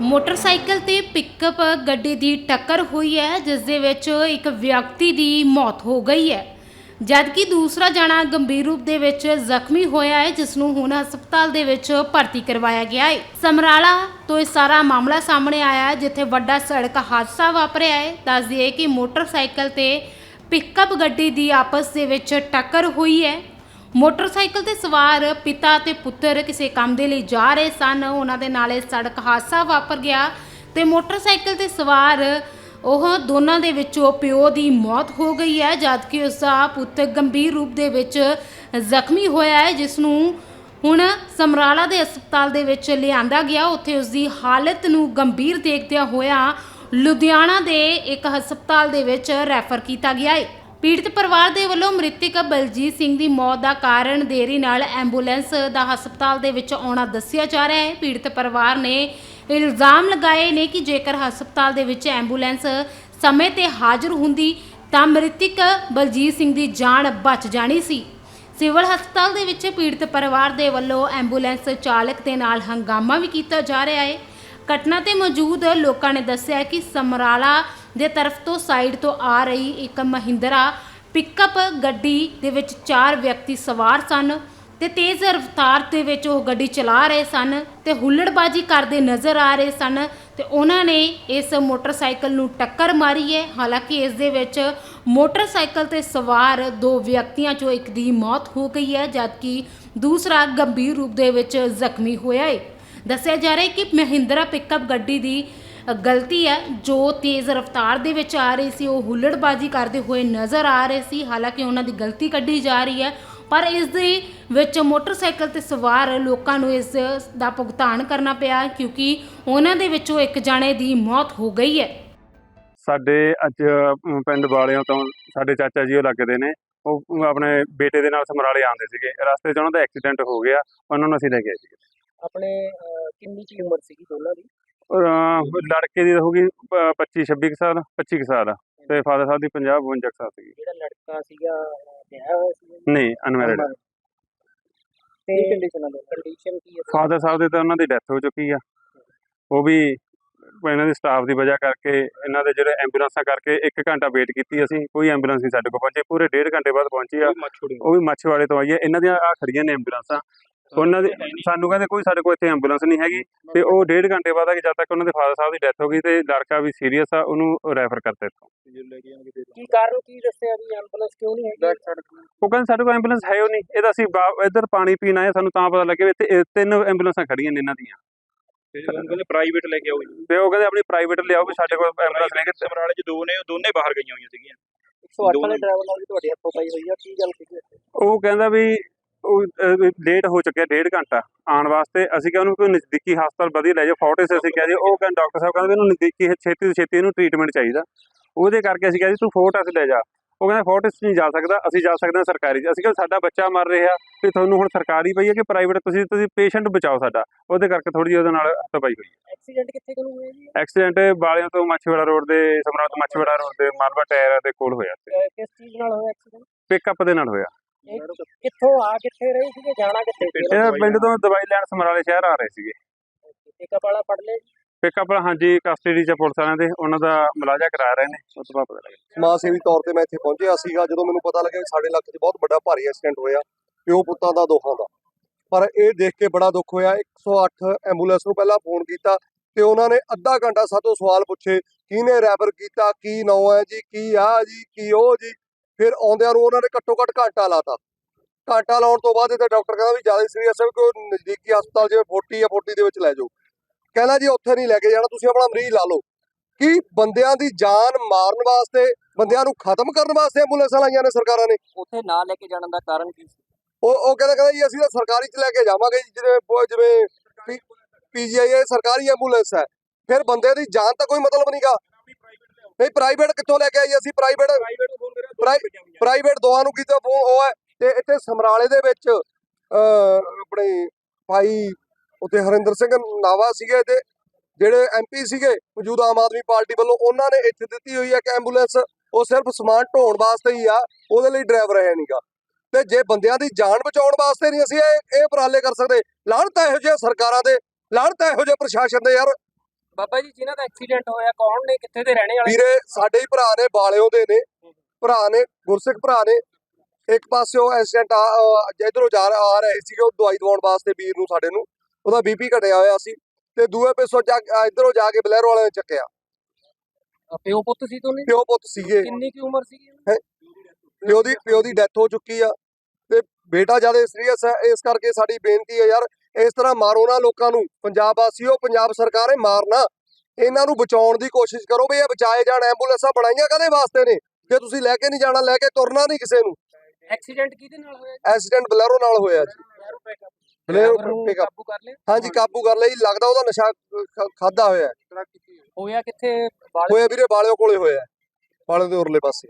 Motorcycle ਤੇ pickup ਗੱਡੀ ਦੀ ਟੱਕਰ ਹੋਈ ਹੈ, ਜਿਸ ਦੇ ਵਿੱਚ ਇੱਕ ਵਿਅਕਤੀ ਦੀ ਮੌਤ ਹੋ ਗਈ ਹੈ। ਜਦਕਿ ਦੂਸਰਾ ਜਣਾ ਗੰਭੀਰ ਰੂਪ ਦੇ ਵਿੱਚ ਜ਼ਖਮੀ ਹੋਇਆ ਹੈ, ਜਿਸ ਨੂੰ ਹੁਣ ਹਸਪਤਾਲ ਦੇ ਵਿੱਚ ਭਰਤੀ ਕਰਵਾਇਆ ਗਿਆ ਹੈ। ਸਮਰਾਲਾ ਤੋਂ ਇਹ ਸਾਰਾ ਮਾਮਲਾ ਸਾਹਮਣੇ ਆਇਆ ਹੈ, ਜਿੱਥੇ ਵੱਡਾ ਸੜਕ ਹਾਦਸਾ ਵਾਪਰਿਆ ਹੈ। ਦੱਸ ਦਈਏ ਕਿ ਮੋਟਰਸਾਈਕਲ ਤੇ ਪਿਕਅਪ ਗੱਡੀ ਦੀ ਆਪਸ ਦੇ ਵਿੱਚ ਟੱਕਰ ਹੋਈ ਹੈ। ਮੋਟਰਸਾਈਕਲ ਤੇ ਸਵਾਰ ਪਿਤਾ ਤੇ ਪੁੱਤਰ ਕਿਸੇ ਕੰਮ ਦੇ ਲਈ ਜਾ ਰਹੇ ਸਨ। ਉਹਨਾਂ ਦੇ ਨਾਲ ਇਹ ਸੜਕ ਹਾਦਸਾ ਵਾਪਰ ਗਿਆ ਤੇ ਮੋਟਰਸਾਈਕਲ ਤੇ ਸਵਾਰ, ਉਹ ਦੋਨਾਂ ਦੇ ਵਿੱਚੋਂ ਪਿਓ ਦੀ ਮੌਤ ਹੋ ਗਈ ਹੈ, ਜਦਕਿ ਉਸ ਦਾ ਪੁੱਤ ਗੰਭੀਰ ਰੂਪ ਦੇ ਵਿੱਚ ਜ਼ਖਮੀ ਹੋਇਆ ਹੈ, ਜਿਸ ਨੂੰ ਹੁਣ ਸਮਰਾਲਾ ਦੇ ਹਸਪਤਾਲ ਦੇ ਵਿੱਚ ਲਿਆਂਦਾ ਗਿਆ। ਉੱਥੇ ਉਸ ਦੀ ਹਾਲਤ ਨੂੰ ਗੰਭੀਰ ਦੇਖਦਿਆਂ ਹੋਇਆ ਲੁਧਿਆਣਾ ਦੇ ਇੱਕ ਹਸਪਤਾਲ ਦੇ ਵਿੱਚ ਰੈਫਰ ਕੀਤਾ ਗਿਆ ਹੈ। ਪੀੜਤ ਪਰਿਵਾਰ ਦੇ ਵੱਲੋਂ ਮ੍ਰਿਤਕ ਬਲਜੀਤ ਸਿੰਘ ਦੀ ਮੌਤ ਦਾ ਕਾਰਨ ਦੇਰੀ ਨਾਲ ਐਂਬੂਲੈਂਸ ਦਾ ਹਸਪਤਾਲ ਦੇ ਵਿੱਚ ਆਉਣਾ ਦੱਸਿਆ ਜਾ ਰਿਹਾ ਹੈ। ਪੀੜਤ ਪਰਿਵਾਰ ਨੇ ਇਲਜ਼ਾਮ ਲਗਾਏ ਨੇ ਕਿ ਜੇਕਰ ਹਸਪਤਾਲ ਦੇ ਵਿੱਚ ਐਂਬੂਲੈਂਸ ਸਮੇਂ ਤੇ ਹਾਜ਼ਰ ਹੁੰਦੀ ਤਾਂ ਮ੍ਰਿਤਕ ਬਲਜੀਤ ਸਿੰਘ ਦੀ ਜਾਨ ਬਚ ਜਾਣੀ ਸੀ। ਸਿਵਲ ਹਸਪਤਾਲ ਦੇ ਵਿੱਚ ਪੀੜਤ ਪਰਿਵਾਰ ਦੇ ਵੱਲੋਂ ਐਂਬੂਲੈਂਸ ਚਾਲਕ ਦੇ ਨਾਲ ਹੰਗਾਮਾ ਵੀ ਕੀਤਾ ਜਾ ਰਿਹਾ ਹੈ। ਘਟਨਾ ਤੇ ਮੌਜੂਦ ਲੋਕਾਂ ਨੇ ਦੱਸਿਆ ਕਿ ਸਮਰਾਲਾ ਦੇ ਤਰਫ ਤੋਂ ਸਾਈਡ ਤੋਂ ਆ ਰਹੀ ਇੱਕ ਮਹਿੰਦਰਾ ਪਿਕਅਪ ਗੱਡੀ ਦੇ ਵਿੱਚ ਚਾਰ ਵਿਅਕਤੀ ਸਵਾਰ ਸਨ ਤੇ ਤੇਜ਼ ਰਫ਼ਤਾਰ ਦੇ ਵਿੱਚ ਉਹ ਗੱਡੀ ਚਲਾ ਰਹੇ ਸਨ ਤੇ ਹੁੱਲੜਬਾਜੀ ਕਰਦੇ ਨਜ਼ਰ ਆ ਰਹੇ ਸਨ ਤੇ ਉਹਨਾਂ ਨੇ ਇਸ ਮੋਟਰਸਾਈਕਲ ਨੂੰ ਟੱਕਰ ਮਾਰੀ ਹੈ। ਹਾਲਾਂਕਿ ਇਸ ਦੇ ਵਿੱਚ ਮੋਟਰਸਾਈਕਲ ਤੇ ਸਵਾਰ ਦੋ ਵਿਅਕਤੀਆਂ ਚੋਂ ਇੱਕ ਦੀ ਮੌਤ ਹੋ ਗਈ ਹੈ, ਜਦਕਿ ਦੂਸਰਾ ਗੰਭੀਰ ਰੂਪ ਦੇ ਵਿੱਚ ਜ਼ਖਮੀ ਹੋਇਆ ਹੈ। ਦੱਸਿਆ ਜਾ ਰਿਹਾ ਹੈ ਕਿ ਮਹਿੰਦਰਾ ਪਿਕਅਪ ਗੱਡੀ ਦੀ ਗਲਤੀ ਹੈ। ਜੋ ਤੇਜ਼ ਰਫ਼ਤਾਰ ਦੇ ਵਿੱਚ ਆ ਰਹੀ ਸੀ ਉਹ ਹੁੱਲੜਬਾਜੀ ਕਰਦੇ ਹੋਏ ਨਜ਼ਰ ਆ ਰਹੇ ਸੀ। ਹਾਲਾਂਕਿ ਉਹਨਾਂ ਦੀ ਗਲਤੀ ਕੱਢੀ ਜਾ ਰਹੀ ਹੈ ਪਰ ਇਸ ਦੇ ਵਿੱਚ ਮੋਟਰਸਾਈਕਲ ਤੇ ਸਵਾਰ ਲੋਕਾਂ ਨੂੰ ਇਸ ਦਾ ਭੁਗਤਾਨ ਕਰਨਾ ਪਿਆ ਕਿਉਂਕਿ ਉਹਨਾਂ ਦੇ ਵਿੱਚੋਂ ਇੱਕ ਜਾਣੇ ਦੀ ਮੌਤ ਹੋ ਗਈ ਹੈ। ਸਾਡੇ ਅੱਜ ਪਿੰਡ ਵਾਲਿਆਂ ਤੋਂ ਸਾਡੇ ਚਾਚਾ ਜੀ ਉਹ ਲੱਗਦੇ ਨੇ। ਉਹ ਆਪਣੇ ਬੇਟੇ ਦੇ ਨਾਲ ਸਮਰਾਲੇ ਆਉਂਦੇ ਸੀਗੇ। ਰਸਤੇ 'ਚ ਉਹਨਾਂ ਦਾ ਐਕਸੀਡੈਂਟ ਹੋ ਗਿਆ। ਉਹਨਾਂ ਨੂੰ ਅਸੀਂ ਲੈ ਕੇ ਆਏ ਸੀਗੇ। ਆਪਣੇ ਕਿੰਨੀ ਕੀ ਉਮਰ ਸੀਗੀ ਦੋਨਾਂ ਦੀ? ਲੜਕੇ ਦੀ ਹੋਊਗੀ 25 26 ਕੁ ਸਾਲ 25 ਕੁ ਸਾਲ ਤੇ ਫਾਦਰ ਸਾਹਿਬ ਦੀ 50 52 ਕੁ ਸਾਲ ਸੀਗੀ। ਜਿਹੜਾ ਲੜਕਾ ਸੀਗਾ ਅਹ, ਵਿਆਹਿਆ ਹੋਇਆ ਸੀ ਨਹੀਂ ਅਨਮੈਰਿਡ। ਤੇ ਕੰਡੀਸ਼ਨ ਕੰਡੀਸ਼ਨ ਕੀ ਹੈ ਫਾਦਰ ਸਾਹਿਬ ਦੇ ਤਾਂ ਉਹਨਾਂ ਦੀ ਡੈਥ ਹੋ ਚੁੱਕੀ ਆ। ਉਹ ਵੀ ਇਹਨਾਂ ਦੀ ਸਟਾਫ ਦੀ ਵਜ੍ਹਾ ਕਰਕੇ ਇਹਨਾਂ ਦੇ ਜਿਹੜੇ ਐਂਬੂਲੈਂਸਾਂ ਕਰਕੇ 1 ਘੰਟਾ ਵੇਟ ਕੀਤੀ ਅਸੀਂ ਕੋਈ ਐਂਬੂਲੈਂਸ ਨਹੀਂ ਸਾਡੇ ਕੋਲ ਪਹੁੰਚੀ ਪੂਰੇ ਡੇਢ ਘੰਟੇ ਬਾਅਦ ਪਹੁੰਚੀ ਆ। ਉਹ ਵੀ ਮੱਛਵਾੜੇ ਤੋਂ ਆਈ ਹੈ ਇਹਨਾਂ ਦੀਆਂ ਆ ਖੜੀਆਂ ਨੇ ਐਂਬੂਲੈਂਸਾਂ। ਉਹਨਾਂ ਦੇ ਸਾਨੂੰ ਕਹਿੰਦੇ ਕੋਈ ਸਾਡੇ ਕੋਲ ਇੱਥੇ ਐਂਬੂਲੈਂਸ ਨਹੀਂ ਹੈਗੀ ਤੇ ਉਹ ਡੇਢ ਘੰਟੇ ਬਾਅਦ ਆ ਕਿ ਜਦ ਤੱਕ ਉਹਨਾਂ ਦੇ ਫਾਦਰ ਸਾਹਿਬ ਦੀ ਡੈਥ ਹੋ ਗਈ ਤੇ ਲੜਕਾ ਵੀ ਸੀਰੀਅਸ ਆ ਉਹਨੂੰ ਰੈਫਰ ਕਰਤਾ ਇੱਥੋਂ ਕੀ ਕਾਰਨ ਕੀ ਦੱਸਿਆ ਵੀ ਐਂਬੂਲੈਂਸ ਕਿਉਂ ਨਹੀਂ ਹੈਗੀ? ਉਹ ਕਹਿੰਦੇ ਸਾਡੇ ਕੋਲ ਐਂਬੂਲੈਂਸ ਹੈ ਉਹ ਨਹੀਂ। ਇਹਦਾ ਅਸੀਂ ਬਾ- ਇੱਧਰ ਪਾਣੀ ਪੀਣ ਆਏ ਸਾਨੂੰ ਤਾਂ ਪਤਾ ਲੱਗਿਆ ਵੀ ਇੱਥੇ ਇਹ ਤਿੰਨ ਐਂਬੂਲੈਂਸਾਂ ਖੜੀਆਂ ਨੇ ਇਹਨਾਂ ਦੀਆਂ। ਕਹਿੰਦੇ ਪ੍ਰਾਈਵੇਟ ਲੈ ਕੇ ਆਓ ਜੀ। ਤੇ ਉਹ ਕਹਿੰਦੇ ਆਪਣੀ ਪ੍ਰਾਈਵੇਟ ਲਿਆਓ ਵੀ ਸਾਡੇ ਕੋਲ ਐਂਬੂਲੈਂਸ ਲੈ ਕੇ ਸਮਰਾਲੇ ਚ ਦੋ ਨੇ ਉਹ ਦੋਨੇ ਬਾਹਰ ਗਈਆਂ ਹੋਈਆਂ ਸੀਗੀਆਂ। 108 ਵਾਲੇ ਡਰਾਈਵਰ ਨਾਲ ਵੀ ਤੁਹਾਡੀ ਹੱਥੋਂ ਪਾਈ ਹੋਈ ਆ ਕੀ ਗੱਲ ਇੱਥੇ? ਉਹ ਕਹਿੰਦਾ ਵੀ ਲੇਟ ਹੋ ਚੁੱਕਿਆ ਡੇਢ ਘੰਟਾ ਆਉਣ ਵਾਸਤੇ। ਅਸੀਂ ਕਿਹਾ ਉਹਨੂੰ ਕੋਈ ਨਜ਼ਦੀਕੀ ਹਸਪਤਾਲ ਵਧੀਆ ਲੈ ਜਾਓ। ਫੋਰਟਿਸ ਅਸੀਂ ਕਿਹਾ ਜੀ ਉਹ ਕਹਿੰਦਾ ਡਾਕਟਰ ਸਾਹਿਬ ਕਹਿੰਦੇ ਮੈਨੂੰ ਨਜ਼ਦੀਕੀ ਛੇਤੀ ਤੋਂ ਛੇਤੀ ਇਹਨੂੰ ਟ੍ਰੀਟਮੈਂਟ ਚਾਹੀਦਾ। ਉਹਦੇ ਕਰਕੇ ਅਸੀਂ ਕਿਹਾ ਜੀ ਤੂੰ ਫੋਰਟਿਸ ਲੈ ਜਾ। ਉਹ ਕਹਿੰਦਾ ਫੋਰਟਿਸ ਨਹੀਂ ਜਾ ਸਕਦਾ ਅਸੀਂ ਜਾ ਸਕਦੇ ਹਾਂ ਸਰਕਾਰੀ ਅਸੀਂ ਕਿਹਾ ਸਾਡਾ ਬੱਚਾ ਮਰ ਰਿਹਾ ਤੇ ਤੁਹਾਨੂੰ ਹੁਣ ਸਰਕਾਰੀ ਪਈ ਹੈ ਕਿ ਪ੍ਰਾਈਵੇਟ ਤੁਸੀਂ ਤੁਸੀਂ ਪੇਸ਼ੈਂਟ ਬਚਾਓ ਸਾਡਾ। ਉਹਦੇ ਕਰਕੇ ਥੋੜੀ ਜਿਹੀ ਉਹਦੇ ਨਾਲ ਹੱਥ ਪਾਈ ਹੋਈ ਐਕਸੀਡੈਂਟ ਕਿੱਥੇ ਕੋਲ ਹੋਇਆ ਜੀ? ਐਕਸੀਡੈਂਟ ਬਾਲਿਆਂ ਤੋਂ ਮੱਛਵਾੜਾ ਰੋਡ ਦੇ ਸਮਰਾਟ ਤੋਂ ਮੱਛਵਾੜਾ ਰੋਡ ਦੇ ਮਾਲਵਾ ਟਾਇਰ ਦੇ ਕੋਲ ਹੋਇਆ ਸੀ। ਕਿਸ ਚੀਜ਼ ਨਾਲ ਹੋਇਆ ਐਕਸੀਡੈਂਟ ਪਿਕਅਪ ਦੇ ਨਾਲ ਹੋਇਆ। ਕਿੱਥੋਂ ਆ ਕਿੱਥੇ ਰਹੇ ਸੀਗੇ ਜਾਣਾ ਕਿੱਥੇ ਸੀ? ਇਹ ਪਿੰਡ ਤੋਂ ਦਵਾਈ ਲੈਣ ਸਮਰਾਲੇ ਸ਼ਹਿਰ ਆ ਰਹੇ ਸੀਗੇ। ਪਿਕਅਪ ਵਾਲਾ ਫੜ ਲਿਆ ਜੀ? ਪਿਕਅਪ ਹਾਂਜੀ ਕਸਟਡੀ ਚ ਪੁਲਿਸ ਵਾਲਿਆਂ ਦੇ ਉਹਨਾਂ ਦਾ ਮੁਲਾਜ਼ਾ ਕਰਾ ਰਹੇ ਨੇ ਉਸ ਤੋਂ ਬਾਅਦ ਪਤਾ ਲੱਗੇਗਾ ਸਮਾਜ ਸੇਵੀ ਤੌਰ ਤੇ ਮੈਂ ਇੱਥੇ ਪਹੁੰਚਿਆ ਸੀਗਾ ਜਦੋਂ ਮੈਨੂੰ ਪਤਾ ਲੱਗਿਆ ਕਿ ਸਾਡੇ ਇਲਾਕੇ 'ਚ ਬਹੁਤ ਵੱਡਾ ਭਾਰੀ ਐਕਸੀਡੈਂਟ ਹੋਇਆ ਪਿਓ ਪੁੱਤਾਂ ਦਾ ਦੋਹਾਂ ਦਾ। ਪਰ ਇਹ ਦੇਖ ਕੇ ਬੜਾ ਦੁੱਖ ਹੋਇਆ 108 ਐਂਬੂਲੈਂਸ ਨੂੰ ਪਹਿਲਾਂ ਫੋਨ ਕੀਤਾ ਤੇ ਉਹਨਾਂ ਨੇ ਅੱਧਾ ਘੰਟਾ ਸਾਤੋਂ ਸਵਾਲ ਪੁੱਛੇ ਕਿਹਨੇ ਰੈਫਰ ਕੀਤਾ ਕੀ ਨਾਂ ਹੈ ਜੀ ਕੀ ਆ ਜੀ ਕੀ ਉਹ ਜੀ? ਫਿਰ ਆਉਂਦਿਆਂ ਨੂੰ ਉਹਨਾਂ ਨੇ ਘੱਟੋ ਘੱਟ ਘੰਟਾ ਲਾਤਾ। ਘੰਟਾ ਲਾਉਣ ਤੋਂ ਬਾਅਦ ਇਹ ਡਾਕਟਰ ਕਹਿੰਦਾ ਵੀ ਜ਼ਿਆਦਾ ਸੀਰੀਅਸ ਹੈ ਕੋਈ ਨਜ਼ਦੀਕੀ ਹਸਪਤਾਲ ਜਿਵੇਂ 40 ਜਾਂ 40 ਦੇ ਵਿੱਚ ਲੈ ਜਾਓ। ਕਹਿੰਦਾ ਜੀ ਉੱਥੇ ਨਹੀਂ ਲੈ ਕੇ ਜਾਣਾ ਤੁਸੀਂ ਆਪਣਾ ਮਰੀਜ਼ ਲਾ ਲਓ। ਕਿ ਬੰਦਿਆਂ ਦੀ ਜਾਨ ਮਾਰਨ ਵਾਸਤੇ ਬੰਦਿਆਂ ਨੂੰ ਖਤਮ ਕਰਨ ਵਾਸਤੇ ਐਂਬੂਲੈਂਸਾਂ ਲਾਈਆਂ ਨੇ ਸਰਕਾਰਾਂ ਨੇ? ਉੱਥੇ ਨਾ ਲੈ ਕੇ ਜਾਣ ਦਾ ਕਾਰਨ ਕੀ ਸੀ? ਉਹ ਉਹ ਕਹਿੰਦਾ ਕਹਿੰਦਾ ਜੀ ਅਸੀਂ ਤਾਂ ਸਰਕਾਰੀ ਚ ਲੈ ਕੇ ਜਾਵਾਂਗੇ ਜਿਵੇਂ ਜਿਵੇਂ ਪੀਜੀਆਈ ਸਰਕਾਰੀ ਐਂਬੂਲੈਂਸ ਹੈ। ਫਿਰ ਬੰਦੇ ਦੀ ਜਾਨ ਤਾਂ ਕੋਈ ਮਤਲਬ ਨਹੀਂਗਾ ਨਹੀਂ ਪ੍ਰਾਈਵੇਟ ਕਿੱਥੋਂ ਲੈ ਕੇ ਆਈ ਅਸੀਂ? ਪ੍ਰਾਈਵੇਟ ਪ੍ਰਾਈਵੇਟ ਦੋਹਾਂ ਨੂੰ ਕੀਤਾ ਫੋਨ ਉਹ ਹੈ ਤੇ ਇੱਥੇ ਸਮਰਾਲੇ ਦੇ ਵਿੱਚ ਆਪਣੇ ਭਾਈ ਉੱਥੇ ਹਰਿੰਦਰ ਸਿੰਘ ਨਾਵਾ ਸੀਗੇ ਤੇ ਜਿਹੜੇ ਐਮਪੀ ਸੀਗੇ ਮੌਜੂਦਾ ਆਮ ਆਦਮੀ ਪਾਰਟੀ ਵੱਲੋਂ ਉਹਨਾਂ ਨੇ ਇੱਥੇ ਦਿੱਤੀ ਹੋਈ ਹੈ ਕਿ ਐਂਬੂਲੈਂਸ ਉਹ ਸਿਰਫ ਸਮਾਨ ਢੋਣ ਵਾਸਤੇ ਹੀ ਆ ਉਹਦੇ ਲਈ ਡਰਾਈਵਰ ਹੈ ਨਹੀਂਗਾ ਤੇ ਜੇ ਬੰਦਿਆਂ ਦੀ ਜਾਨ ਬਚਾਉਣ ਵਾਸਤੇ ਨਹੀਂ ਅਸੀਂ ਇਹ ਇਹ ਉਪਰਾਲੇ ਕਰ ਸਕਦੇ ਲਾਹਣਤ ਹੈ ਇਹੋ ਜਿਹੇ ਸਰਕਾਰਾਂ ਦੇ ਲਾਹਣਤ ਹੈ ਇਹੋ ਜਿਹੇ ਪ੍ਰਸ਼ਾਸਨ ਦੇ ਯਾਰ। ਬਾਬਾ ਜੀ ਜਿਨ੍ਹਾਂ ਦਾ ਐਕਸੀਡੈਂਟ ਹੋਇਆ ਕੌਣ ਨੇ ਕਿੱਥੇ ਦੇ ਰਹਿਣੇ ਵਾਲੇ ਵੀਰੇ ਸਾਡੇ ਹੀ ਭਰਾ ਨੇ ਬਾਲਿਓ ਦੇ ਨੇ। ਭਰਾ ਨੇ ਗੁਰਸਿੱਖ ਭਰਾ ਨੇ ਇੱਕ ਪਾਸਿਓ ਐਕਸੀਡੈਂਟ ਆ ਇਧਰੋਂ ਜਾ ਆ ਰਹੇ ਸੀਗੇ ਉਹ ਦਵਾਈ ਦਵਾਉਣ ਵਾਸਤੇ ਵੀਰ ਨੂੰ ਸਾਡੇ ਨੂੰ ਉਹਦਾ ਬੀਪੀ ਘਟਿਆ ਹੋਇਆ ਸੀ ਤੇ ਦੂਏ ਪਾਸੋਂ ਜਾ ਇਧਰੋਂ ਜਾ ਕੇ ਬਲੈਰੋ ਵਾਲਿਆਂ ਨੇ ਚੱਕਿਆ। ਪਿਓ ਪੁੱਤ ਸੀ ਦੋਨੇ? ਪਿਓ ਪੁੱਤ ਸੀਗੇ। ਕਿੰਨੀ ਕੀ ਉਮਰ ਸੀ ਪਿਓ ਦੀ ਪਿਓ ਦੀ ਡੈਥ ਹੋ ਚੁੱਕੀ ਆ ਤੇ ਬੇਟਾ ਜ਼ਿਆਦਾ ਸੀਰੀਅਸ ਹੈ ਇਸ ਕਰਕੇ ਸਾਡੀ ਬੇਨਤੀ ਹੈ ਯਾਰ ਇਸ ਤਰ੍ਹਾਂ ਮਾਰੋ ਨਾ ਲੋਕਾਂ ਨੂੰ। ਪੰਜਾਬ ਵਾਸੀਓ ਪੰਜਾਬ ਸਰਕਾਰ ਮਾਰਨਾ। ਇਹਨਾਂ ਨੂੰ ਬਚਾਉਣ ਦੀ ਕੋਸ਼ਿਸ਼ ਕਰੋ ਵੀ ਇਹ ਬਚਾਏ ਜਾਣ ਐਂਬੂਲੈਂਸਾਂ ਬਣਾਈਆਂ ਕਦੇ ਵਾਸਤੇ ਨੇ? ਜੇ ਤੁਸੀਂ ਲੈ ਕੇ ਨਹੀਂ ਜਾਣਾ ਲੈ ਕੇ ਤੁਰਨਾ ਨਹੀਂ ਕਿਸੇ ਨੂੰ। ਐਕਸੀਡੈਂਟ ਕਿਹਦੇ ਨਾਲ ਹੋਇਆ ਐਕਸੀਡੈਂਟ ਬਲੈਰੋ ਨਾਲ ਹੋਇਆ ਜੀ। ਬਲੈਰੋ ਕਾਬੂ ਕਰ ਲਿਆ? ਹਾਂਜੀ ਕਾਬੂ ਕਰ ਲਈ ਲੱਗਦਾ ਉਹਦਾ ਨਸ਼ਾ ਖਾਦਾ ਹੋਇਆ। ਹੋਇਆ ਕਿੱਥੇ? ਹੋਇਆ ਵੀਰੇ ਬਾਲਿਓ ਕੋਲੇ ਹੋਇਆ। ਬਾਲਿਓ ਦੇ ਉਰਲੇ ਪਾਸੇ।